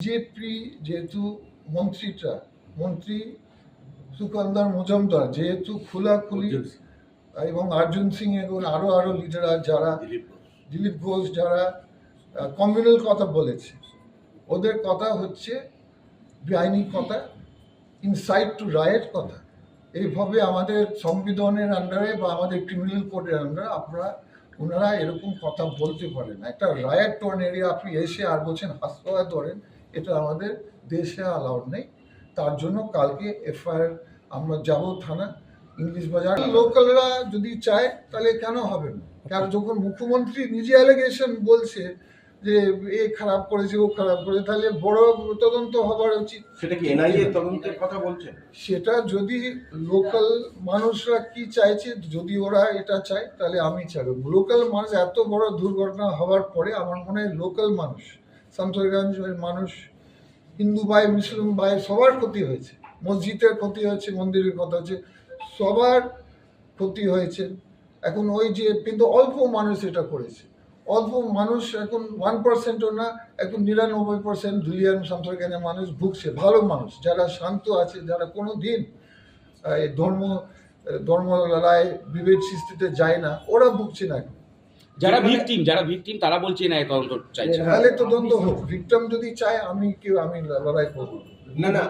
BJP যেহেতু মন্ত্রীটা মন্ত্রী সুকান্দার মজুমদার যেহেতু খোলাখুলি এবং অর্জুন সিং এবং আরও আরও লিডাররা যারা দিলীপ ঘোষ। যারা কমিউনাল কথা বলেছে। ওদের কথা হচ্ছে বেআইনি কথা ইনসাইড টু রায়েট কথা। এইভাবে আমাদের সংবিধানের আন্ডারে বা আমাদের ক্রিমিনাল কোডের আন্ডারে আপনারা ওনারা এরকম কথা বলতে পারেন একটা রায়েট টোন এরিয়া আপনি এসে আর বলছেন হাসপাতাল ধরেন এটা আমাদের দেশে অ্যালাউড নেই। তার জন্য কালকে এফআইআর আমরা যাব থানা ইংলিশ বাজার। লোকালরা যদি চায় তাহলে কেন হবে না? কারণ যখন মুখ্যমন্ত্রী নিজে অ্যালিগেশন বলছে যে এ খারাপ করেছে ও খারাপ করেছে তাহলে বড় তদন্ত হবার উচিত। সেটা কি এনআইএ তদন্তের কথা বলছেন সেটা যদি লোকাল মানুষরা কি চাইছে যদি ওরা এটা চায় তাহলে আমি চাইব। লোকাল মানুষ এত বড় দুর্ঘটনা হওয়ার পরে আমার মনে হয় লোকাল মানুষ সন্তরগঞ্জের মানুষ হিন্দু ভাই, মুসলিম ভাই সবার ক্ষতি হয়েছে। মসজিদের ক্ষতি হয়েছে, মন্দিরের ক্ষতি হয়েছে, সবার ক্ষতি হয়েছে। এখন ওই যে, কিন্তু অল্প মানুষ এটা করেছে। অল্প মানুষ এখন ওয়ান পার্সেন্টও না, এখন নিরানব্বই পার্সেন্ট ধুলিয়ান সন্তরগঞ্জের মানুষ ভুগছে, ভালো মানুষ। যারা শান্ত আছে, যারা কোনো দিন ধর্ম ধর্ম লড়াই বিভেদ সৃষ্টিতে যায় না, ওরা ভুগছে না এখন। যারা ভিকটিম যারা ভিকটিম তারা বলছে না তদন্ত চাইছে। তাহলে তো দ্বন্দ্ব হোক। ভিক্টম যদি চায় আমি কেউ আমি লড়াই করব? না, না।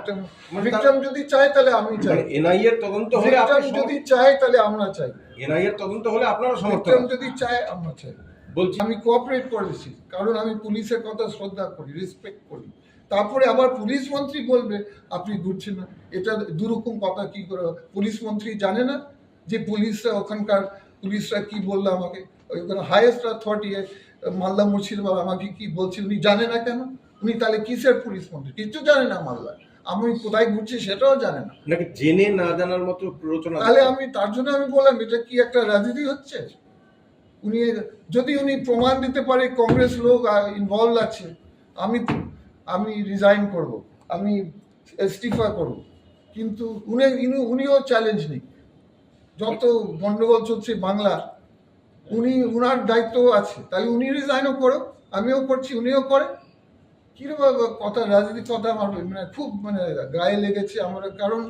মানে যদি চায় তাহলে আমি চাই। মানে এনআইএর তদন্ত হলে আপনি যদি চায় তাহলে আমরা চাই। এনআইএর তদন্ত হলে আপনারা সমর্থন ভিক্টম যদি চায় আমরা চাই। বলছি আমি কোঅপারেট করেছি। কারণ আমি পুলিশের কথা শ্রদ্ধা করি রেসপেক্ট করি। তারপরে আবার পুলিশ মন্ত্রী বলবে আপনি ঘুরছেন না। এটা দুরকম কথা কি করে হয়? পুলিশ মন্ত্রী জানে না যে পুলিশরা ওখানকার পুলিশরা কি বলল আমাকে? ওইখানে হাইয়েস্ট অথরিটি মালদা মুর্শিদাবাদ আমাকে কি বলছে? উনি জানে না কেন? উনি তাহলে কিসের পুলিশ মন্ত্রী? কিছু জানে না মালদা আমি কোথায় ঘুরছি সেটাও জানে না। নাকি জেনে না জানার মতো প্ররোচনা তাহলে আমি তার জন্য আমি বললাম এটা কি একটা রাজনীতি হচ্ছে? উনি যদি উনি প্রমাণ দিতে পারে কংগ্রেস লোক ইনভলভ আছে আমি আমি রিজাইন করব আমি ইস্তিফা করব। কিন্তু উনি উনিও চ্যালেঞ্জ নেই। যত গন্ডগোল চলছে বাংলা উনি, উনার দায়িত্ব আছে। তাহলে উনি রিজাইনও করো আমিও করছি, উনিও করে কীরকম কথা রাজনীতি কথা আমার মানে খুব মানে গায়ে লেগেছে আমার, কারণ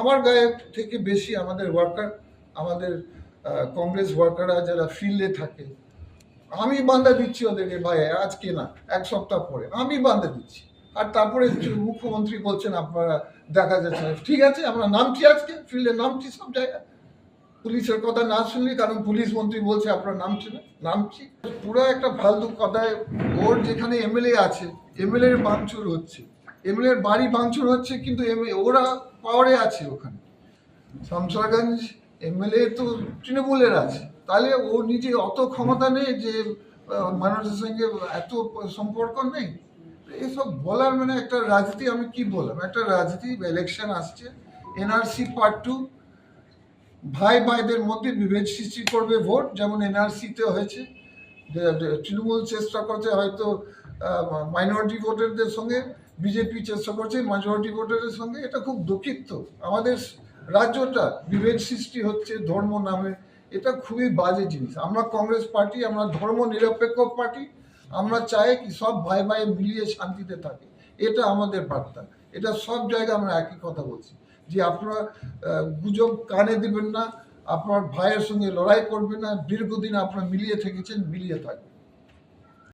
আমার গায়ে থেকে বেশি আমাদের ওয়ার্কার আমাদের কংগ্রেস ওয়ার্কাররা যারা ফিল্ডে থাকে, আমি বান্ধা দিচ্ছি ওদেরকে, ভাই, আজকে না, এক সপ্তাহ পরে, আমি বান্ধা দিচ্ছি। আর তারপরে মুখ্যমন্ত্রী বলছেন, আপনারা দেখা যাচ্ছে। ঠিক আছে, আমরা নামছি আজকে ফিল্ডে নামছি সব জায়গায়। পুলিশের কথা না শুনলি কারণ পুলিশ মন্ত্রী বলছে আপনারা নামছি না নামছি পুরো একটা ফালতু কথায় ওর যেখানে এমএলএ আছে, এমএলএ এর ভাঙচুর হচ্ছে। এমএলএ এর বাড়ি ভাঙচুর হচ্ছে কিন্তু ওরা পাওয়ারে আছে ওখানে। শামসারগঞ্জ এমএলএ তো তৃণমূলের আছে। তাহলে ও নিজে অত ক্ষমতা নেই যে মানুষের সঙ্গে এত সম্পর্ক নেই। এসব বলার মানে একটা রাজনীতি, আমি কি বললাম? একটা রাজনীতি ইলেকশন আসছে এনআরসি পার্ট টু ভাই ভাইদের মধ্যে বিভেদ সৃষ্টি করবে ভোট, যেমন এনআরসিতে হয়েছে। তৃণমূল চেষ্টা করছে হয়তো মাইনরিটি ভোটারদের সঙ্গে, বিজেপি চেষ্টা করছে মেজরিটি ভোটারের সঙ্গে। এটা খুব দুঃখিত। আমাদের রাজ্যটা বিভেদ সৃষ্টি হচ্ছে ধর্ম নামে। এটা খুবই বাজে জিনিস। আমরা কংগ্রেস পার্টি, আমরা ধর্ম নিরপেক্ষ পার্টি। আমরা চাই কি সব ভাই ভাই মিলিয়ে শান্তিতে থাকে। এটা আমাদের বার্তা। এটা সব জায়গায় আমরা একই কথা বলছি। যে আপনারা গুজব কানে দিবেন না, আপনার ভাইয়ের সঙ্গে লড়াই করবেন না, দীর্ঘদিন আপনারা মিলিয়ে থেকেছেন, মিলিয়ে থাকবেন।